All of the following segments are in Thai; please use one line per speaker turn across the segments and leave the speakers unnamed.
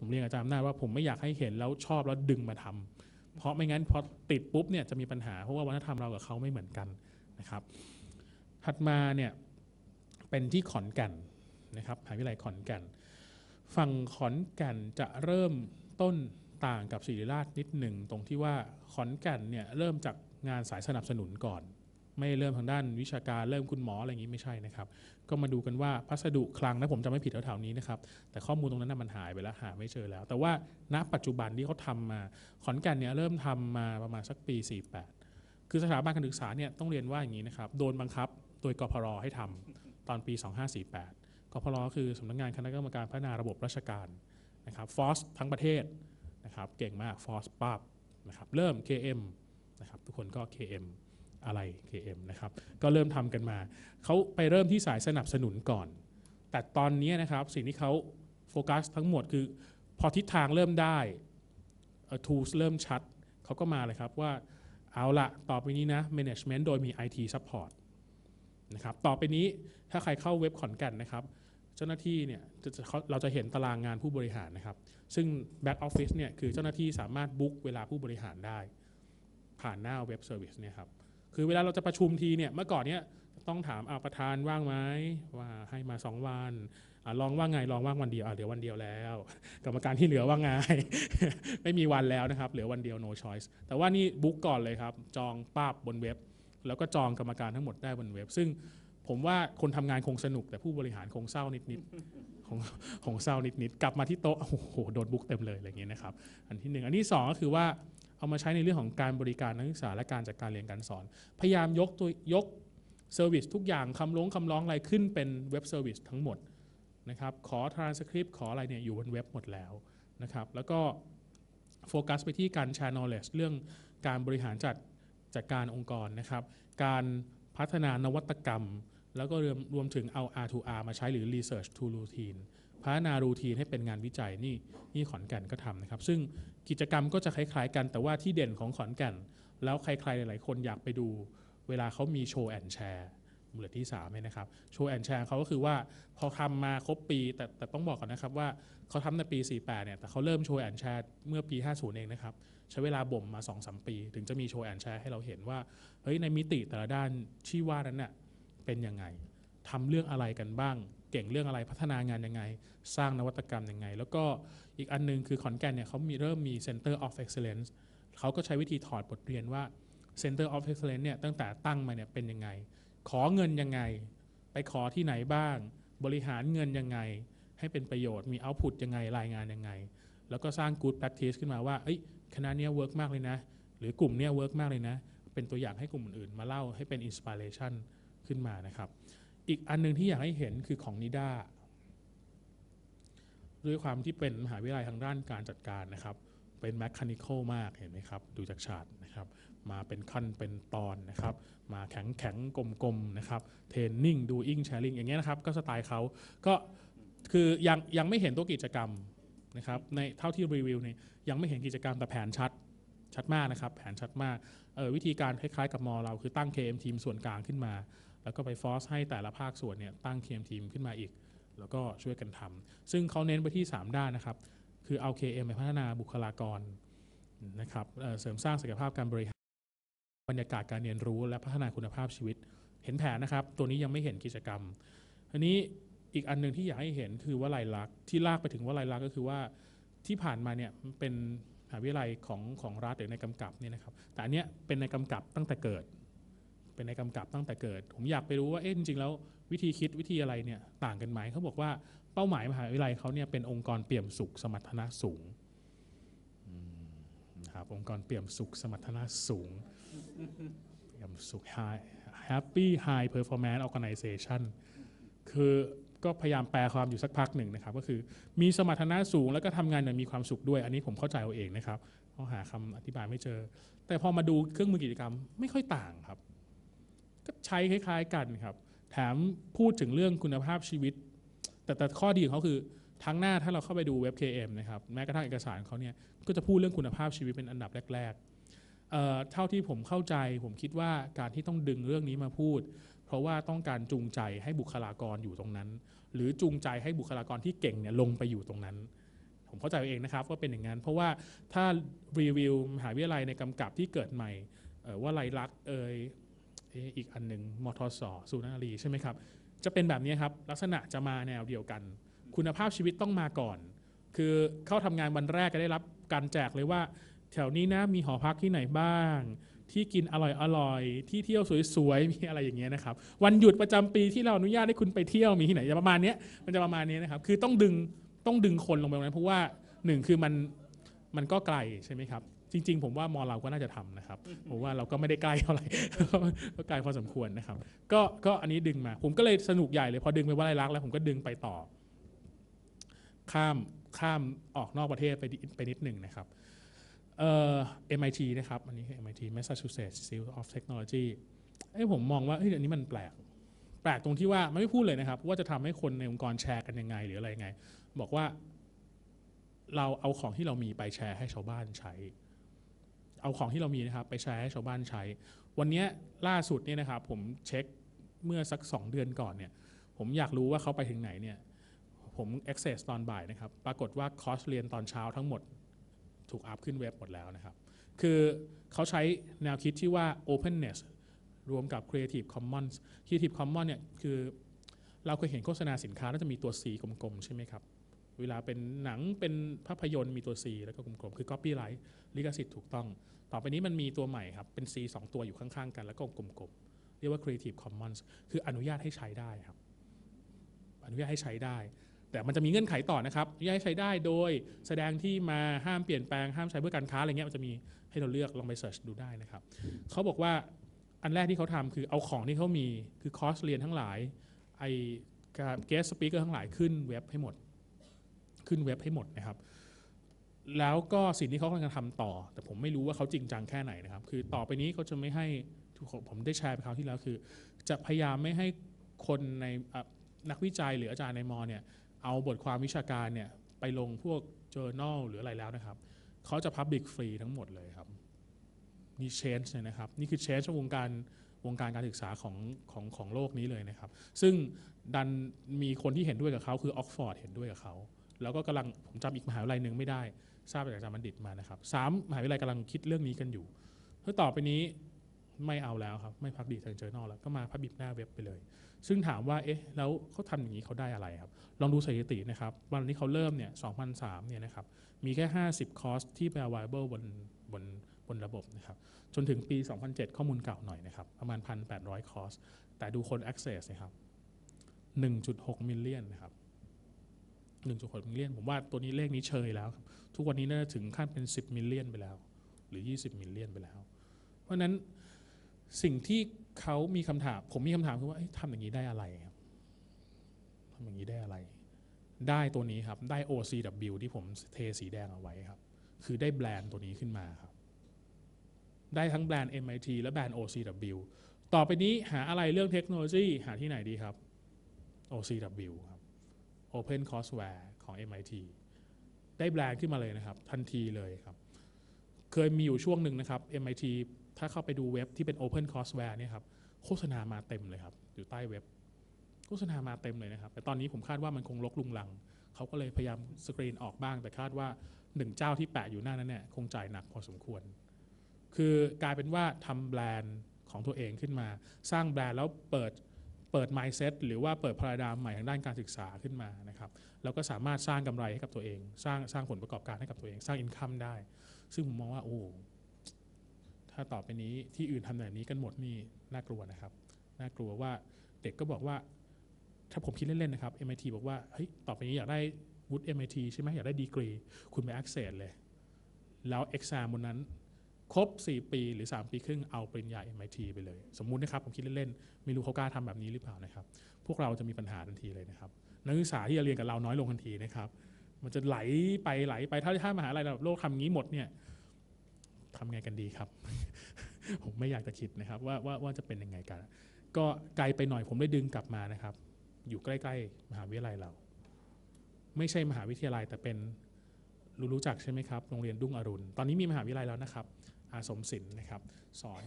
ผมเรียนอาจารย์อำนาจว่าผมไม่อยากให้เห็นแล้วชอบแล้วดึงมาทำเพราะไม่งั้นพอติดปุ๊บเนี่ยจะมีปัญหาเพราะว่าวัฒนธรรมเรากับเขาไม่เหมือนกันนะครับ ถัดมาเนี่ยเป็นที่ขอนแก่นนะครับมหาวิทยาลัยขอนแก่น ฝั่งขอนแก่นจะเริ่มต้นต่างกับศิริราชนิดหนึ่งตรงที่ว่าขอนแก่นเนี่ยเริ่มจากงานสายสนับสนุนก่อน ไม่เริ่มทางด้านวิชาการเริ่มคุณหมออะไรอย่างนี้ไม่ใช่นะครับ ก็มาดูกันว่าพัสดุคลังนะผมจำไม่ผิดแถวๆนี้นะครับ แต่ข้อมูลตรงนั้นนะมันหายไปแล้วหาไม่เจอแล้ว แต่ว่าณปัจจุบันที่เขาทำมาขอนแก่นเนี่ยเริ่มทำมาประมาณสักปี 48 คือสถาบันการศึกษาเนี่ยต้องเรียนว่าอย่างนี้นะครับโดนบังคับโดยกพรให้ทำตอนปี 2548กพรคือสำนักงานคณะกรรมการพัฒนาระบบราชการนะครับฟอสทั้งประเทศนะครับเก่งมากฟอสปั๊บนะครับเริ่ม KM นะครับทุกคนก็ KM อะไร KM นะครับก็เริ่มทำกันมา เขาไปเริ่มที่สายสนับสนุนก่อน แต่ตอนนี้นะครับสิ่งที่เขาโฟกัสทั้งหมดคือ พอทิศทางเริ่มได้เอ่อ tools เริ่มชัด เขาก็มาเลยครับว่าเอาละต่อไปนี้นะ management โดยมี IT support นะครับต่อไปนี้ถ้าใครเข้าเว็บขอนแก่นนะครับ เจ้าหน้าที่เนี่ยเขาเราจะเห็นตารางงานผู้บริหารนะครับ ซึ่ง back office เนี่ยคือเจ้าหน้าที่สามารถบุ๊กเวลาผู้บริหารได้ ผ่านหน้าเว็บเซอร์วิสเนี่ยครับ คือเวลาเราจะประชุมทีเนี่ยเมื่อก่อนเนี่ยต้องถามอาประธานว่างไหมว่าให้มา 2 วันอลองว่างไงลองว่างวันเดียวเหลือวันเดียวแล้ว กรรมการที่เหลือว่างไง ไม่มีวันแล้วนะครับ เหลือวันเดียว no choice แต่ว่านี่บุ๊กก่อนเลยครับ จองป้าบบนเว็บ แล้วก็จองกรรมการทั้งหมดได้บนเว็บ ซึ่งผมว่าคนทำงานคงสนุก แต่ผู้บริหารคงเศร้านิดๆคงคงเศร้านิดๆกลับมาที่โต๊ะโอ้โหโดนบุ๊กเต็มเลยอะไรอย่างเงี้ยนะครับ อันที่หนึ่งอันที่สองก็คือว่า เอามาใช้ในเรื่องของการบริการนักศึกษาและการจัดการเรียนการสอน พยายามยกตัวยกเซอร์วิสทุกอย่างคำร้องคำร้องอะไรขึ้นเป็นเว็บเซอร์วิสทั้งหมดนะครับขอทรานสคริปต์ขออะไรเนี่ยอยู่บนเว็บหมดแล้วนะครับแล้วก็โฟกัสไปที่การแชร์ knowledge เรื่องการบริหารจัดจัดการองค์กรนะครับการพัฒนานวัตกรรม แล้วก็รวมรวมถึงเอา R2R มาใช้หรือ Research to Routine พัฒนารูทีนให้เป็นงานวิจัยนี่นี่ขอนแก่นก็ทำนะครับ ซึ่งกิจกรรมก็จะคล้ายๆกัน แต่ว่าที่เด่นของขอนแก่น แล้วใครๆหลายๆคนอยากไปดู เวลาเขามีโชว์แอนแชร์มวดที่3เนี่ยนะครับโชว์แอนแชร์เขาก็คือว่าพอทำมาครบปี แต่แต่ต้องบอกก่อนนะครับว่าเขาทำในปี 48 เนี่ยแต่เขาเริ่มโชว์แอนแชร์เมื่อปี 50 เองนะครับ ใช้เวลาบ่มมา2-3ปี ถึงจะมีโชว์แอนแชร์ให้เราเห็นว่าเฮ้ยในมิติแต่ละด้านที่ว่านั้นน่ะเป็นยังไงทำเรื่องอะไรกันบ้าง เก่งเรื่องอะไรพัฒนางานยังไง สร้างนวัตกรรมยังไง แล้วก็อีกอันหนึงคือขอนแก่นเนี่ยเขามีเริ่มมี Center of Excellence เขาก็ใช้วิธีถอดบทเรียนว่า Center of Excellence เนี่ยตั้งแต่ตั้งมาเนี่ยเป็นยังไง ขอเงินยังไง ไปขอที่ไหนบ้าง บริหารเงินยังไง ให้เป็นประโยชน์มี output ยังไงรายงานยังไง แล้วก็สร้าง good practice ขึ้นมาว่าเอ้ยคณะเนี้ย work มากเลยนะ หรือกลุ่มเนี้ย work มากเลยนะ เป็นตัวอย่างให้กลุ่มอื่นมาเล่าให้เป็น inspiration ขึ้นมานะครับ อีกอันหนึงที่อยากให้เห็นคือของนิด้าด้วยความที่เป็นมหาวิทยาลัยทางด้านการจัดการนะครับ เป็น mechanical มากเห็นไหมครับ ดูจากฉากนะครับ มาเป็นขั้นเป็นตอนนะครับ มาแข็งแข็งกลมๆนะครับ เทรนนิ่งดูอิงแชร์ลิงอย่างเงี้ยนะครับ ก็สไตล์เขาก็คือยังยังไม่เห็นตัวกิจกรรมนะครับ ในเท่าที่รีวิวเนี่ยยังไม่เห็นกิจกรรมแต่แผนชัดชัดมากนะครับ แผนชัดมากออวิธีการคล้ายๆกับมอเราคือตั้ง KM ทีมส่วนกลางขึ้นมา แล้วก็ไปฟอสให้แต่ละภาคส่วนเนี่ยตั้ง KM ทีมขึ้นมาอีก แล้วก็ช่วยกันทำซึ่งเขาเน้นไปที่ 3 ด้านนะครับ คือเอา KM ไปพัฒนาบุคลากรนะครับเเสริมสร้างศักยภาพการบริหารบรรยากาศการเรียนรู้และพัฒนาคุณภาพชีวิต เห็นแผนนะครับ ตัวนี้ยังไม่เห็นกิจกรรมอันนี้อีกอันหนึ่งที่อยากให้เห็นคือว่าลายลักษณ์ที่ลากไปถึงว่าลายลักษณ์ก็คือว่าที่ผ่านมาเนี่ยเป็นมหาวิทยาลัยของของรัฐหรือในกำกับเนี่ยนะครับ แต่อันเนี้ยเป็นในกำกับตั้งแต่เกิด เป็นในกำกับตั้งแต่เกิด ผมอยากไปรู้ว่าเอ๊ะจริงๆแล้ววิธีคิดวิธีอะไรเนี่ยต่างกันไหมเขาบอกว่าเป้าหมายมหาวิทยาลัยเขาเนี่ยเป็นองค์กรเปี่ยมสุขสมรรถนะสูงอืมนะครับองค์กรเปี่ยมสุขสมรรถนะสูงเปี่ยมสุข high happy high performance organization คือก็พยายามแปลความอยู่สักพักหนึ่งนะครับ ก็คือมีสมรรถนะสูงแล้วก็ทำงานอย่างมีความสุขด้วย อันนี้ผมเข้าใจเอาเองนะครับเพราะหาคำอธิบายไม่เจอ แต่พอมาดูเครื่องมือกิจกรรมไม่ค่อยต่างครับ ช้คล้ายๆกันครับ แถมพูดถึงเรื่องคุณภาพชีวิต แต่แต่ข้อดีของเขาคือทั้งหน้าถ้าเราเข้าไปดูเว็บ KM นะครับแม้กระทั่งเอกสารเขาเนี่ยก็จะพูดเรื่องคุณภาพชีวิตเป็นอันดับแรกๆเอ่อเท่าที่ผมเข้าใจผมคิดว่าการที่ต้องดึงเรื่องนี้มาพูด เพราะว่าต้องการจูงใจให้บุคลากรอยู่ตรงนั้น หรือจูงใจให้บุคลากรที่เก่งเนี่ยลงไปอยู่ตรงนั้น ผมเข้าใจเองนะครับว่าเป็นอย่างนั้น เพราะว่าถ้ารีวิวมหาวิทยาลัยในกำกับที่เกิดใหม่ว่าไรลักษณ์เอย อีกอันหนึ่งมทสสุนารีใช่ไหมครับ จะเป็นแบบนี้ครับ ลักษณะจะมาแนวเดียวกัน คุณภาพชีวิตต้องมาก่อน คือเข้าทำงานวันแรกก็ได้รับการแจกเลยว่า แถวนี้นะมีหอพักที่ไหนบ้าง ที่กินอร่อยอร่อยที่เที่ยวสวยๆมีอะไรอย่างเงี้ยนะครับ วันหยุดประจำปีที่เราอนุญาตให้คุณไปเที่ยวมีที่ไหนจะประมาณนี้มันจะประมาณนี้นะครับคือต้องดึงต้องดึงคนลงไปตรงนั้นเพราะว่าหนึ่งคือมันมันก็ไกลใช่ไหมครับ จริง ๆ ผมว่ามอเราก็น่าจะทำนะครับผมว่าเราก็ไม่ได้ใกล้เท่าไหร่ก็ไกลพอสมควรนะครับ ก็ก็อันนี้ดึงมา ผมก็เลยสนุกใหญ่เลยพอดึงไปว่าไรลักษณ์แล้วผมก็ดึงไปต่อ ข้ามข้ามออกนอกประเทศไปไปนิดหนึ่งนะครับเอ่อ MIT นะครับอันนี้คือ MIT Massachusetts Institute of Technology เอ้ผมมองว่าเฮ้ยอันนี้มันแปลก แปลกตรงที่ว่ามันไม่พูดเลยนะครับ ว่าจะทำให้คนในองค์กรแชร์กันยังไง หรืออะไรยังไง บอกว่า เราเอาของที่เรามีไปแชร์ให้ชาวบ้านใช้ เอาของที่เรามีนะครับไปแชร์ให้ชาวบ้านใช้ วันนี้ล่าสุดเนี่ยนะครับผมเช็คเมื่อสักสองเดือนก่อนเนี่ยผมอยากรู้ว่าเขาไปถึงไหนเนี่ยผม access ตอนบ่ายนะครับปรากฏว่าคอร์สเรียนตอนเช้าทั้งหมดถูกอัพขึ้นเว็บหมดแล้วนะครับ คือเขาใช้แนวคิดที่ว่า openness รวมกับ creative commons creative commons เนี่ยคือเราเคยเห็นโฆษณาสินค้าแล้วจะมีตัว C กลมๆ ใช่ไหมครับ เวลาเป็นหนังเป็นภาพยนตร์มีตัว C แล้วก็กลมๆคือ copyright ลิขสิทธิ์ถูกต้อง ต่อไปนี้มันมีตัวใหม่ครับ เป็น C สองตัวอยู่ข้างๆกันแล้วก็กลมๆเรียกว่า creative commons คืออนุญาตให้ใช้ได้ครับ อนุญาตให้ใช้ได้ แต่มันจะมีเงื่อนไขต่อนะครับอนุญาตให้ใช้ได้โดยแสดงที่มาห้ามเปลี่ยนแปลงห้ามใช้เพื่อการค้าอะไรเงี้ยมันจะมีให้เราเลือกลองไปเสิร์ชดูได้นะครับเขาบอกว่าอันแรกที่เขาทำคือเอาของที่เขามีคือคอร์สเรียนทั้งหลายไอเกสสปีกเกอร์ทั้งหลายขึ้นเว็บให้หมด ขึ้นเว็บให้หมดนะครับ แล้วก็สิ่งที่เขากำลังจะทำต่อ แต่ผมไม่รู้ว่าเขาจริงจังแค่ไหนนะครับ คือต่อไปนี้เขาจะไม่ให้ผมได้แชร์ไปคราวที่แล้วคือ จะพยายามไม่ให้คนในนักวิจัยหรืออาจารย์ในมอเนี่ยเอาบทความวิชาการเนี่ยไปลงพวก journal หรืออะไรแล้วนะครับ เขาจะ public free ทั้งหมดเลยครับ นี่ change เลยนะครับ นี่คือ change วงการวงการการศึกษาของของของโลกนี้เลยนะครับ ซึ่งดันมีคนที่เห็นด้วยกับเขาคือออกฟอร์ดเห็นด้วยกับเขา แล้วก็กำลังผมจำอีกมหาวิทยาลัยหนึ่งไม่ได้ ทราบจากอาจารย์บัณฑิตมานะครับสามมหาวิทยาลัยกำลังคิดเรื่องนี้กันอยู่เพื่อต่อไปนี้ไม่เอาแล้วครับ ไม่พักดีทางเจอ l แล้วก็มาพับบิบหน้าเว็บไปเลย ซึ่งถามว่าเอ๊ะแล้วเขาทำอย่างนี้เขาได้อะไรครับ ลองดูสถิตินะครับวันที่เขาเริ่มเนี่ย2003เนี่ยนะครับมีแค่ 50 คอร์สที่เป็น available บนบนบนระบบนะครับจนถึงปี 2007 ข้อมูลเก่าหน่อยนะครับประมาณ 1,800 คอร์ส แต่ดูคน access นะครับ1.6 มิลเลียนนะครับ 1.6มิลเลียนผมว่าตัวนี้เลขนี้เชยแล้ว ทุกวันนี้น่าจะถึงขั้นเป็น 10 มิลเลียนไปแล้ว หรือ 20 มิลเลียนไปแล้ว เพราะนั้นสิ่งที่เขามีคำถาม ผมมีคำถามคือว่าทำอย่างนี้ได้อะไรครับทำอย่างนี้ได้อะไร ได้ตัวนี้ครับ ได้ OCW ที่ผมเทสีแดงเอาไว้ครับ คือได้แบรนด์ตัวนี้ขึ้นมาครับ ได้ทั้งแบรนด์ MIT และแบรนด์ OCW ต่อไปนี้หาอะไรเรื่องเทคโนโลยีหาที่ไหนดีครับ OCW ครับ Open Courseware ของ MIT ได้แบรนด์ขึ้นมาเลยนะครับ ทันทีเลยครับ เคยมีอยู่ช่วงหนึ่งนะครับ MIT ถ้าเข้าไปดูเว็บที่เป็น Open Courseware เนี่ยครับโฆษณามาเต็มเลยครับ อยู่ใต้เว็บ โฆษณามาเต็มเลยนะครับ แต่ตอนนี้ผมคาดว่ามันคงลกลุงลัง เขาก็เลยพยายามสกรีนออกบ้าง แต่คาดว่าหนึ่งเจ้าที่แปะอยู่หน้านั้นเนี่ยคงจ่ายหนักพอสมควร คือกลายเป็นว่าทำแบรนด์ของตัวเองขึ้นมา สร้างแบรนด์แล้วเปิด เปิด mindset หรือว่าเปิดพาราดามใหม่ทางด้านการศึกษาขึ้นมานะครับแล้วก็สามารถสร้างกำไรให้กับตัวเอง สร้างสร้างผลประกอบการให้กับตัวเอง สร้างอินคัมได้ ซึ่งผมมองว่าโอ้ถ้าต่อไปนี้ที่อื่นทำแบบนี้กันหมดนี่น่ากลัวนะครับน่ากลัวว่าเด็กก็บอกว่า ถ้าผมคิดเล่นๆนะครับ MIT บอกว่าเฮ้ยต่อไปนี้อยากได้วุฒิ MIT ใช่ไหมอยากได้ดีกรี คุณไป access เลย แล้ว exam บนนั้น ครบ 4 ปีหรือ 3 ปีครึ่งเอาปริญญา MIT ไปเลย สมมุตินะครับผมคิดเล่นๆไม่รู้เขากล้าทำแบบนี้หรือเปล่านะครับ พวกเราจะมีปัญหาทันทีเลยนะครับนักศึกษาที่จะเรียนกับเราน้อยลงทันทีนะครับ มันจะไหลไปไหลไปถ้าถ้ามหาลัยระดับโลกทำงี้หมดเนี่ยทำไงกันดีครับ ผมไม่อยากจะคิดนะครับว่าว่าว่าจะเป็นยังไงกัน ก็ไกลไปหน่อยผมได้ดึงกลับมานะครับ อยู่ใกล้ๆ มหาวิทยาลัยเรา ไม่ใช่มหาวิทยาลัยแต่เป็นรู้รู้จักใช่ไหมครับโรงเรียนรุ่งอรุณ ตอนนี้มีมหาวิทยาลัยแล้วนะครับ อาสมศิลป์นะครับ สอน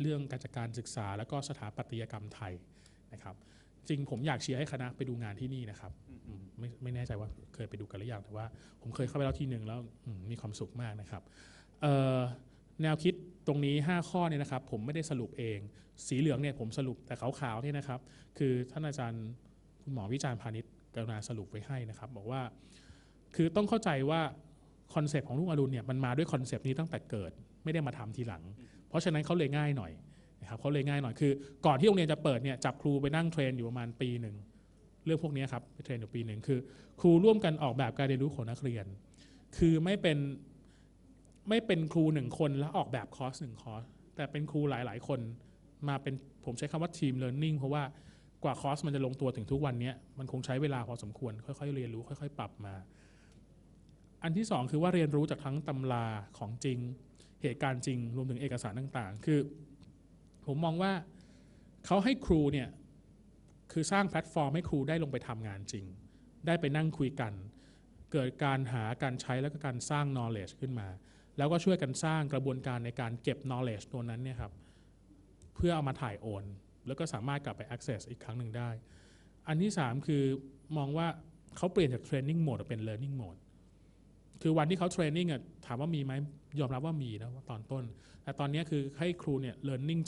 เรื่องการจัดการศึกษา แล้วก็สถาปัตยกรรมไทยนะครับ จริงผมอยากเชียร์ให้คณะไปดูงานที่นี่นะครับ
อือฮึ
อืมไม่ไม่แน่ใจว่าเคยไปดูกันหรือยังแต่ว่า ผมเคยเข้าไปแล้วทีหนึ่งแล้วอืมมีความสุขมากนะครับเอ่อแนวคิดตรงนี้ 5 ข้อเนี่ยนะครับ ผมไม่ได้สรุปเอง สีเหลืองเนี่ยผมสรุปแต่ขาวๆเนี่ยนะครับ คือท่านอาจารย์คุณหมอวิจารณ์พาณิชย์กรุณาสรุปไว้ให้นะครับ บอกว่า คือต้องเข้าใจว่า คอนเซปต์ของลูกอรุณเนี่ยมันมาด้วยคอนเซปต์นี้ตั้งแต่เกิดไม่ได้มาทำทีหลัง เพราะฉะนั้นเขาเลยง่ายหน่อยนะครับเขาเลยง่ายหน่อยคือ ก่อนที่โรงเรียนจะเปิดเนี่ยจับครูไปนั่งเทรนอยู่ประมาณปีหนึ่งเรื่องพวกนี้ครับไปเทรนอยู่ปีหนึ่งคือ ครูร่วมกันออกแบบการเรียนรู้ของนักเรียน คือไม่เป็นไม่เป็นครูหนึ่งคนแล้วออกแบบคอร์สหนึ่งคอร์สแต่เป็นครูหลาย ๆ คนมาเป็นผมใช้คำว่าทีมเลิร์นนิ่งเพราะว่ากว่าคอร์สมันจะลงตัวถึงทุกวันนี้มันคงใช้เวลาพอสมควร ค่อย ๆ เรียนรู้ค่อย ๆ ปรับมา อันที่สองคือว่าเรียนรู้จากทั้งตำราของจริง เหตุการณ์จริง รวมถึงเอกสารต่างๆ คือ ผมมองว่าเขาให้ครูเนี่ยคือสร้างแพลตฟอร์มให้ครูได้ลงไปทำงานจริง ได้ไปนั่งคุยกัน เกิดการหาการใช้แล้วก็การสร้าง knowledge ขึ้นมา แล้วก็ช่วยกันสร้างกระบวนการในการเก็บ knowledge ตัวนั้นเนี่ยครับเพื่อเอามาถ่ายโอน แล้วก็สามารถกลับไป access อีกครั้งหนึ่งได้ อันที่ 3 คือมองว่าเขาเปลี่ยนจาก training mode เป็น learning mode คือวันที่เขา training อะถามว่ามีไหมยอมรับว่ามีนะว่าตอนต้น แต่ตอนนี้คือให้ครูเนี่ย learning